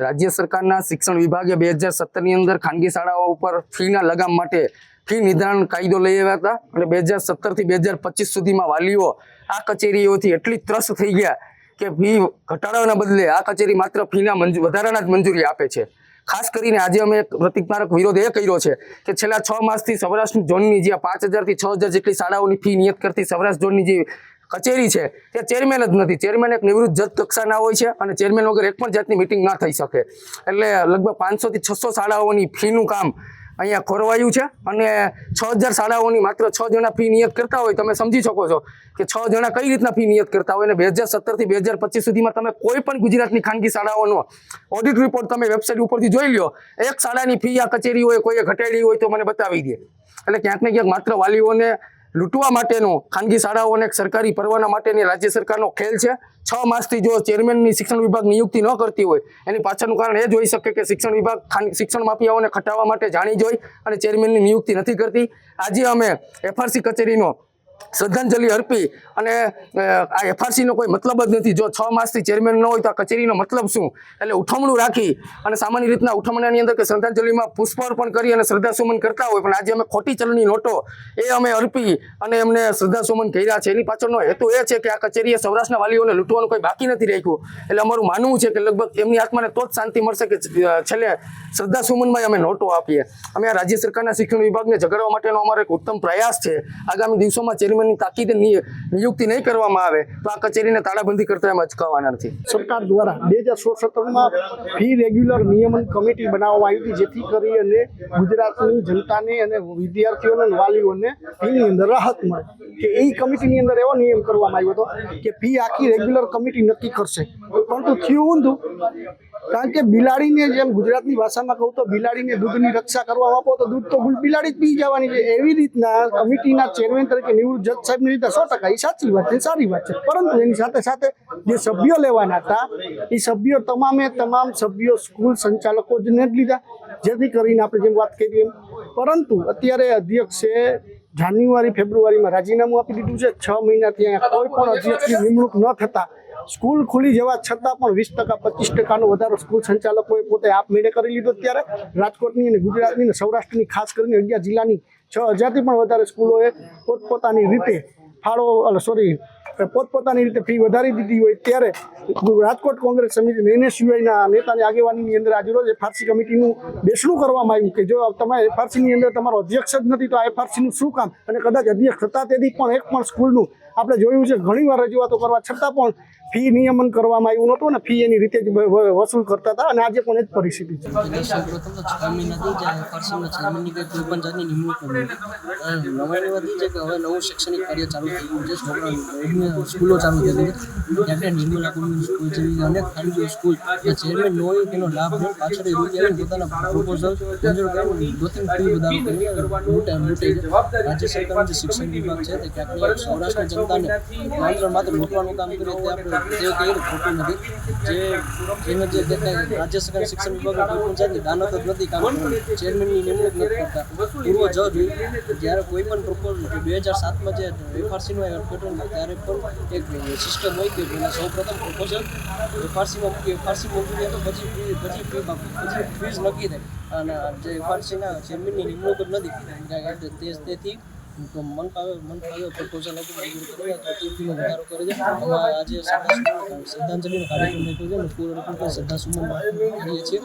રાજ્ય સરકારના શિક્ષણ વિભાગે બે હજાર સત્તરની અંદર ખાનગી શાળાઓ ઉપર ફીના લગામ માટે ફી નિર્ધારણ કાયદો લઈ આવ્યા હતા. અને બે હજાર સત્તરથી બે હજાર પચીસ સુધીમાં વાલીઓ આ કચેરીઓથી એટલી ત્રસ્ત થઈ ગયા કે ફી ઘટાડવાના બદલે આ કચેરી માત્ર ફીના વધારાના જ મંજૂરી આપે છે. ખાસ કરીને આજે અમે એક પ્રતિકારક વિરોધ એ કર્યો છે કે છેલ્લા છ માસથી સૌરાષ્ટ્ર ઝોનની જે પાંચ હજારથી છ હજાર જેટલી શાળાઓની ફી નિયત કરતી સૌરાષ્ટ્ર ઝોનની જે કચેરી છે તે ચેરમેન જ નથી. ચેરમેન એક નિવૃત્ત જજ કક્ષાના હોય છે અને ચેરમેન વગર એક પણ જાતની મિટિંગ ના થઈ શકે. એટલે લગભગ પાંચસોથી છસો શાળાઓની ફીનું કામ અહીંયા ખોરવાયું છે અને છ હજાર શાળાઓની માત્ર છ જણા ફી નિયત કરતા હોય, તમે સમજી શકો છો કે છ જણા કઈ રીતના ફી નિયત કરતા હોય અને બે હજાર સત્તરથી બે હજાર પચીસ સુધીમાં તમે કોઈ પણ ગુજરાતની ખાનગી શાળાઓનો ઓડિટ રિપોર્ટ તમે વેબસાઇટ ઉપરથી જોઈ લો એક શાળાની ફી આ કચેરી હોય કોઈએ ઘટાડી હોય તો મને બતાવી દે. એટલે ક્યાંક ને ક્યાંક માત્ર વાલીઓને લૂંટવા માટેનો ખાનગી શાળાઓને અને સરકારી પરવાના માટેની રાજ્ય સરકારનો ખેલ છે. છ માસથી જો ચેરમેનની શિક્ષણ વિભાગ નિયુક્તિ ન કરતી હોય, એની પાછળનું કારણ એ જ હોઈ શકે કે શિક્ષણ વિભાગ શિક્ષણ માફિયાઓને ખટાવવા માટે જાણી જોઈ અને ચેરમેનની નિયુક્તિ નથી કરતી. આજે અમે એફઆરસી કચેરીનો શ્રદ્ધાંજલિ અર્પી અને આ એફઆરસીનો કોઈ મતલબ જ નથી. જો છ માસથી ચેરમેન ન હોય તો આ કચેરીનો મતલબ શું? એટલે ઉઠમણું રાખી અને સામાન્ય રીતના ઉઠમણાની અંદર કે શ્રદ્ધાંજલિમાં પુષ્પાર્પણ કરી અને શ્રદ્ધાસુમન કરતા હોય. પણ આજે અમે ખોટી ચલણી નોટો એ અમે અર્પી અને એમને શ્રદ્ધાસુમન કર્યા છે. એની પાછળનો હેતુ એ છે કે આ કચેરીએ સૌરાષ્ટ્રના વાલીઓને લૂંટવાનું કોઈ બાકી નથી રાખ્યું. એટલે અમારું માનવું છે કે લગભગ એમની આત્માને તો જ શાંતિ મળશે કે છેલ્લે શ્રદ્ધાસુમનમાં અમે નોટો આપીએ. અમે આ રાજ્ય સરકારના શિક્ષણ વિભાગને જગાડવા માટેનો અમારો એક ઉત્તમ પ્રયાસ છે. આગામી દિવસોમાં ચેરમેનની તાકીદે નિયુક્તિ નહીં કરવામાં આવે, તો આ કચેરીને તાળાબંધી કરતા એમ અચકાવવાના નથી. સરકાર દ્વારા બે હજાર સોળ સત્તરમાં ફી રેગ્યુલર નિયમન કમિટી બનાવવામાં આવી હતી, જેથી કરી અને ગુજરાતની જનતાને અને વિદ્યાર્થીઓને, વાલીઓને ફીની અંદર રાહત મળે. કે એ કમિટીની અંદર એવો નિયમ કરવામાં આવ્યો હતો કે ફી આખી રેગ્યુલર કમિટી નક્કી કરશે. પરંતુ થયું ઊંધું કારણ કે બિલાડીને જેમ ગુજરાતની ભાષામાં કહું તો બિલાડીને દૂધની રક્ષા કરવા આપો તો દૂધ તો બિલાડી જ પી જવાની છે. એવી રીતના કમિટીના ચેરમેન તરીકે નિવૃત્ત જજ સાહેબની રીતે સો ટકા. એ સાચી વાત છે, સારી વાત છે. પરંતુ એની સાથે સાથે જે સભ્યો લેવાના હતા એ સભ્યો તમામે તમામ સભ્યો સ્કૂલ સંચાલકો જ ને લીધા. જેથી કરીને આપણે જેમ વાત કરી એમ. પરંતુ અત્યારે અધ્યક્ષે જાન્યુઆરી, ફેબ્રુઆરીમાં રાજીનામું આપી દીધું છે. છ મહિનાથી અહીંયા કોઈ પણ અધ્યક્ષની નિમણૂક ન થતા સ્કૂલ ખુલી જવા છતાં પણ વીસ ટકા, પચીસ ટકાનો વધારો સ્કૂલ સંચાલકોએ પોતે આપમેળે કરી લીધો ત્યારે રાજકોટની અને ગુજરાતની અને સૌરાષ્ટ્રની ખાસ કરીને અગિયાર જિલ્લાની છ હજારથી પણ વધારે સ્કૂલોએ પોતપોતાની રીતે ફાળો સોરી પોતપોતાની રીતે ફી વધારી દીધી હોય ત્યારે રાજકોટ કોંગ્રેસ સમિતિ એનએસયુઆઈના નેતાની આગેવાનીની અંદર આજે રોજ એફઆરસી કમિટીનું બેસણું કરવામાં આવ્યું કે જો તમે એફઆરસીની અંદર તમારો અધ્યક્ષ જ નથી તો આ એફઆરસીનું શું કામ? અને કદાચ અધ્યક્ષ થતા તેથી પણ એક પણ સ્કૂલનું આપણે જોયું છે ઘણીવાર રજૂઆતો કરવા છતાં પણ ફી નિયમન કરવામાં આવ્યું નહોતું અને ફી એની રીતે જ વસૂલ કરતા હતા અને આજે પણ એ જ પરિસ્થિતિ છે. શૈક્ષણિક રાજ્ય સરકારનું જનતાને માત્ર માત્ર લૂંટવાનું કામ કરે તે આપણે તે કહીએ ખોટું નથી. જે જેને જે રાજ્ય સરકાર શિક્ષણ વિભાગમાં કોઈ પણ જાતની દાનત જ નથી કામ કરવાનું ચેરમેનની નિમણૂક નથી કરતા. પૂર્વ જજ જ્યારે કોઈ પણ પ્રપોઝલ બે હજાર સાતમાં જે એફઆરસીનું થાય ત્યારે પણ એક સિસ્ટમ હોય કે જેના સૌ પ્રથમ પ્રપોઝલ એફઆરસીમાં મૂકી એફઆરસી મૂકી તો પછી પછી પછી ફીઝ નક્કી થાય. અને જે એફઆરસીના ચેરમેનની નિમણૂક જ નથી. તે મન ફાવે મન ફાવે પ્રપોઝલ હતું મંજૂર કરી તો તે ફીનો વધારો કરે છે. કાર્યક્રમ રાખ્યો છીએ.